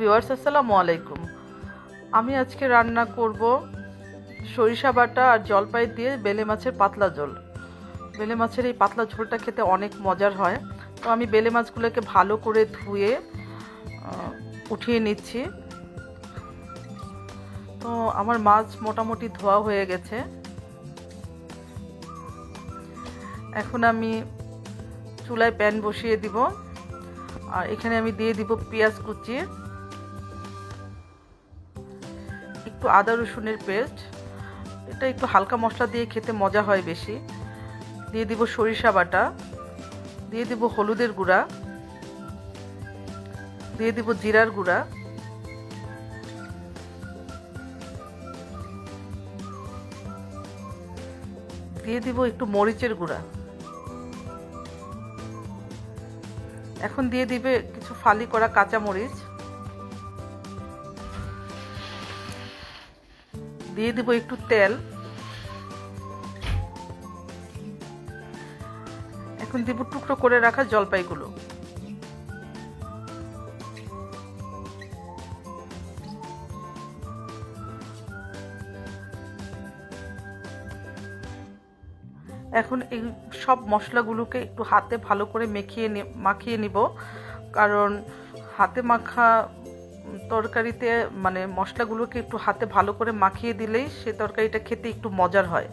Viewers, আসসালামু আলাইকুম। আমি আজকে রান্না করব সরিষা বাটা আর জলপাই দিয়ে বেলে মাছের পাতলা ঝোল। বেলে মাছের এই পাতলা ঝোলটা খেতে অনেক মজার হয়। তো আমি বেলে মাছগুলোকে ভালো করে ধুয়ে উঠিয়ে নিচ্ছি। তো আমার মাছ মোটামুটি ধোয়া হয়ে গেছে। এখন আমি চুলায় প্যান বসিয়ে দিব। আর এখানে আমি দিয়ে দিব পেঁয়াজ কুচি। একটু আদা রসুনের পেস্ট। এটা একটু হালকা মশলা দিয়ে খেতে মজা হয় বেশি। দিয়ে দিব সরিষা বাটা। দিয়ে দিব হলুদের গুঁড়া। দিয়ে দিব জিরার গুঁড়া। দিয়ে দিব একটু মরিচের গুঁড়া। এখন দিয়ে দিবে কিছু ফালি করা কাঁচা মরিচ দিয়ে দিব একটু তেল। এখন দিব টুকরো করে রাখা জলপাইগুলো। এখন এই সব মশলাগুলোকে একটু হাতে ভালো করে মেখিয়ে মাখিয়ে নিব। কারণ হাতে মাখা তরকারিতে মানে মশলাগুলোকে একটু হাতে ভালো করে মাখিয়ে দিলেই সে তরকারিটা খেতে একটু মজার হয়।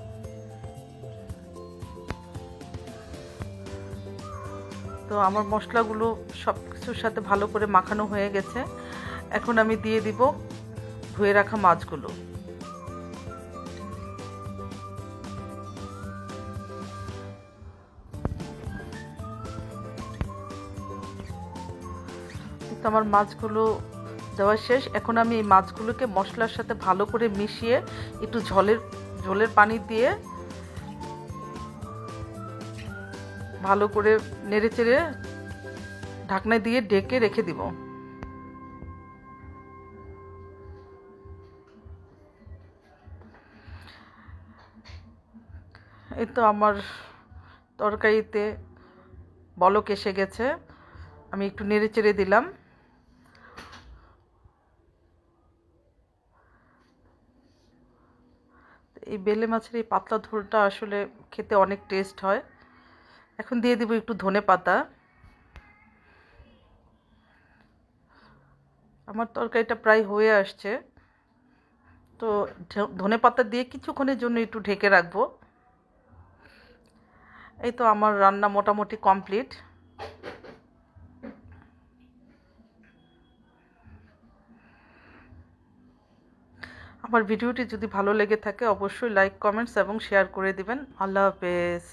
তো আমার মশলাগুলো সব কিছুর সাথে ভালো করে মাখানো হয়ে গেছে। এখন আমি দিয়ে দিব ধুয়ে রাখা মাছগুলো। তো আমার মাছগুলো দেওয়া শেষ। এখন আমি এই মাছগুলোকে মশলার সাথে ভালো করে মিশিয়ে একটু ঝোলের ঝোলের পানি দিয়ে ভালো করে নেড়ে চেড়ে ঢাকনা দিয়ে ডেকে রেখে দিব। এই তো আমার তরকারিতে বলক এসে গেছে। আমি একটু নেড়ে চেড়ে দিলাম। এই বেলে মাছের এই পাতলা ঝোলটা আসলে খেতে অনেক টেস্ট হয়। এখন দিয়ে দিব একটু ধনে পাতা। আমার তরকারিটা প্রায় হয়ে আসছে। তো ধনে পাতা দিয়ে কিছুক্ষণের জন্য একটু ঢেকে রাখব। এই তো আমার রান্না মোটামুটি কমপ্লিট আমার ভিডিওটি যদি ভালো লেগে থাকে, অবশ্যই লাইক কমেন্টস এবং শেয়ার করে দিবেন। আল্লাহ হাফেজ।